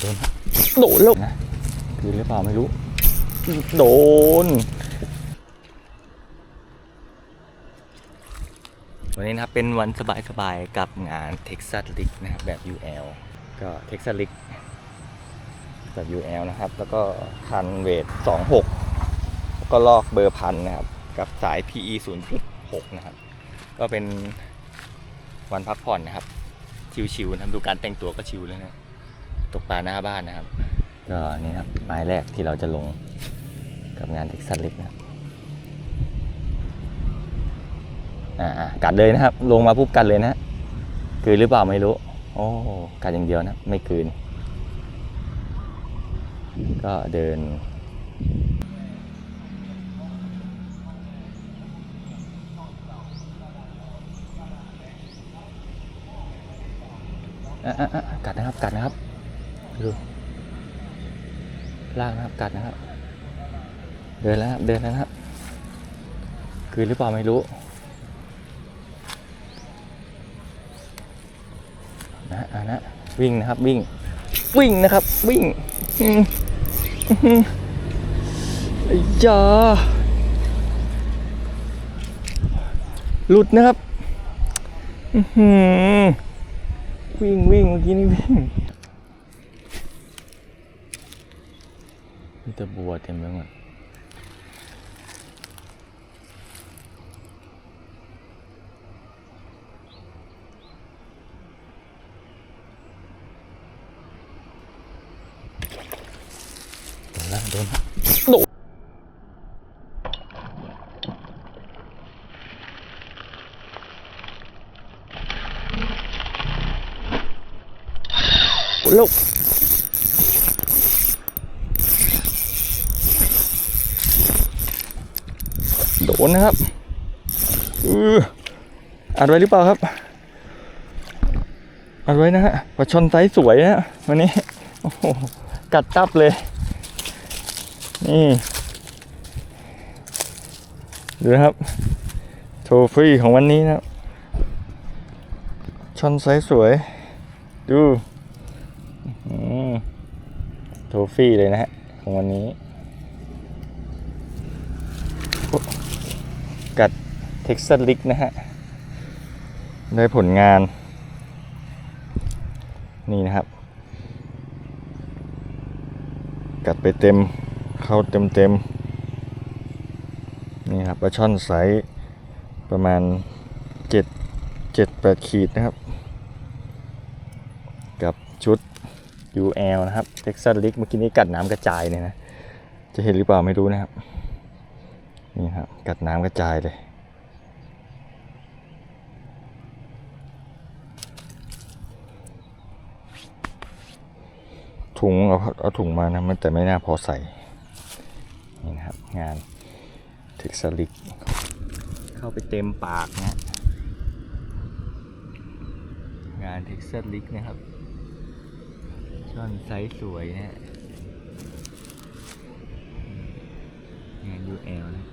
โดนโดนแล้วนะคืนหรือเปล่าไม่รู้ โดน วันนี้นะครับเป็นวันสบายๆกับงาน Texas League นะครับแบบ UL ก็ Texas League แบบ UL นะครับ แล้วก็คันเวท 26 แล้วก็ลอกเบอร์พันนะครับ กับสาย PE 0.6 นะครับ ก็เป็นวันพักผ่อนนะครับ ชิวๆนะครับดูการแต่งตัวก็ชิวแล้วนะ ตกปลาหน้าบ้านนะครับ ก็นี่ครับหมายแรกที่เราจะลงกับงาน Texas League นะครับอ่ากัดเลยนะครับ ลงมาปุ๊บกัดเลยนะฮะกลืนหรือเปล่าไม่รู้ โอ้กัดอย่างเดียวนะไม่กลืน ก็เดินอะอะอะกัดนะครับกัดนะครับ ดูลากนะครับกัดนะครับ เดินแล้วครับเดินแล้วนะครับกลืนหรือเปล่าไม่รู้นะอะนะวิ่งนะครับวิ่ง วิ่งนะครับ วิ่งอืมอื้อหือไอ้ยาหลุดนะครับอือหือวิ่งวิ่งเมื่อกี้นี่วิ่ง มีแต่บัวเต็มไปหมดโดนแล้วโดนแล้วโดนลูก โดนนะครับอืออัดไว้หรือเปล่าครับ อัดไว้นะฮะปลาช่อนไซส์สวยนะฮะวันนี้ โอ้โห กัดตับเลย นี่ดูนะครับ โทฟี่ของวันนี้นะครับชอนไซส์สวย ดูอืมโทฟี่เลยนะฮะ ของวันนี้ กัด เท็กซัสลิกนะฮะ ได้ผลงาน นี่นะครับ กัดไปเต็ม เข้าเต็มเต็มนี่ครับปลาช่อนไซส์ประมาณเจ็ดเจ็ดแปดขีดนะครับ กับชุด UL นะครับ Texas l e a g เมื่อกี้นี้กัดน้ำกระจายเนี่ยนะ จะเห็นหรือเปล่าไม่รู้นะครับ นี่ครับ กัดน้ำกระจายเลย ถุงเอาเอาถุงมานะมันแต่ไม่น่าพอใส่ นี่นะครับ งานเท็กซัสลิก เข้าไปเต็มปากนะงานเท็กซัสลิกนะครับช่อนไซส์สวยนะงาน UL นะ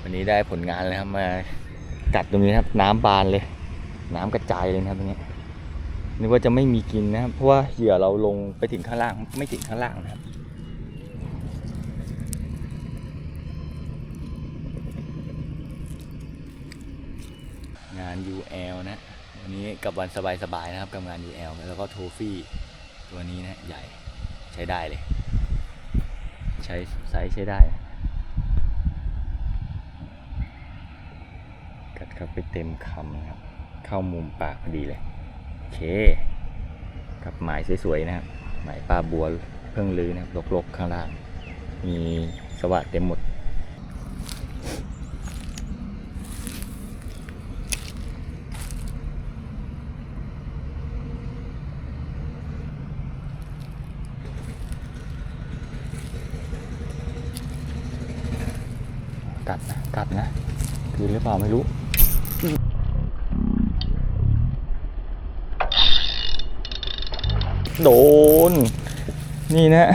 วันนี้ได้ผลงานแล้วครับมากัดตรงนี้ครับ น้ำบานเลย น้ำกระจายเลยครับตรงนี้ นึกว่าจะไม่มีกินนะครับ เพราะว่าเหยื่อเราลงไปถึงข้างล่างไม่ถึงข้างล่างนะครับ งาน UL นะวันนี้กับวันสบายๆนะครับกับงาน UL แล้วก็โทฟี่ตัวนี้นะใหญ่ใช้ได้เลย ใช้ไซส์ใช้ได้ กัดเข้าไปเต็มคำนะครับ เข้ามุมปากพอดีเลย เคกับหมายสวยๆนะครับ หมายปลาบัวเพิ่งลือนะครับลกๆข้างล่าง มีสวัสดเต็มหมดกัดนะกัดนะ คือหรือเปล่าไม่รู้ โดน นี่นะ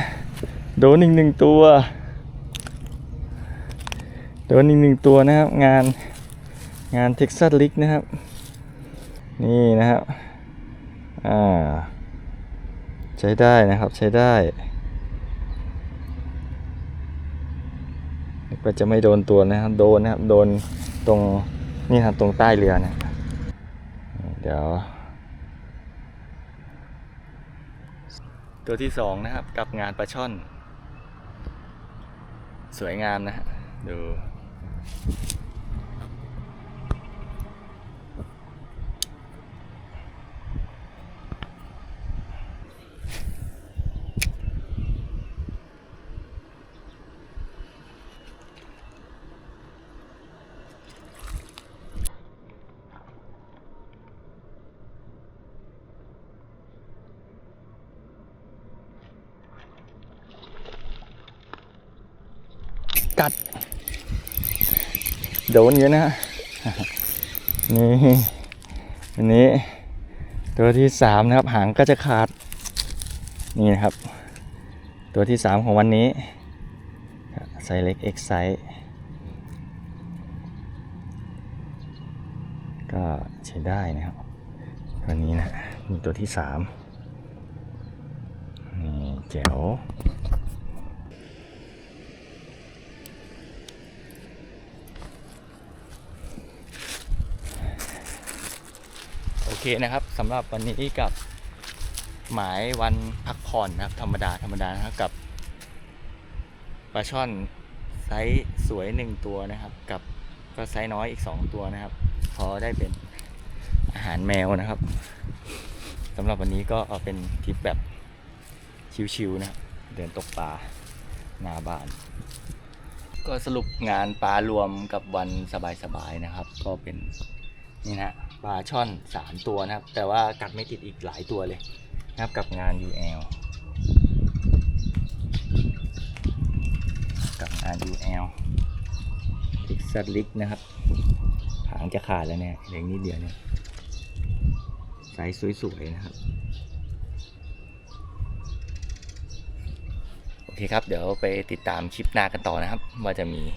โดนอีกหนึ่งตัว โดนอีกหนึ่งตัวนะครับ งานงาน Texas League นะครับ นี่นะครับ อ่า ใช้ได้นะครับใช้ได้ก็จะไม่โดนตัวนะครับ โดนนะครับ โดนตรงนี่ครับตรงใต้เรือเนี่ยเดี๋ยว ตัวที่สองนะครับกับงานปลาช่อน สวยงามนะฮะดู กัด โดนเยอะนะฮะนี่อันนี้ ตัวที่สามนะครับ หางก็จะขาด นี่นะครับ ตัวที่สามของวันนี้ไซส์เล็ก X ไซส์ก็ใช้ได้นะครับ ตัวนี้นะมีตัวที่สามนี่แจ๋ว โอ เคนะครับสำหรับวันนี้กับหมายวันพักผ่อนนะครับ ธรรมดาธรรมดานะครับกับปลาช่อนไซส์สวยหนึ่งตัวนะครับ กับก็ไซส์น้อยอีกสองตัวนะครับ พอได้เป็นอาหารแมวนะครับสำหรับวันนี้ก็เอาเป็นทริปแบบชิวๆนะครับเดินตกปลาหน้าบ้าน ก็สรุปงานปลารวมกับวันสบายๆนะครับ ก็เป็น นี่นะปลาช่อน 3 ตัวนะครับ แต่ว่ากัดไม่ติดอีกหลายตัวเลยนะครับกับงาน UL กับงาน UL ทิกซัดลิกนะครับหางจะขาดแล้วเนี่ยเหลืออกนิดเดียวเนี่ยไซส์สวยๆนะครับ โอเคครับ เดี๋ยวไปติดตามคลิปหน้ากันต่อนะครับ ว่าจะมี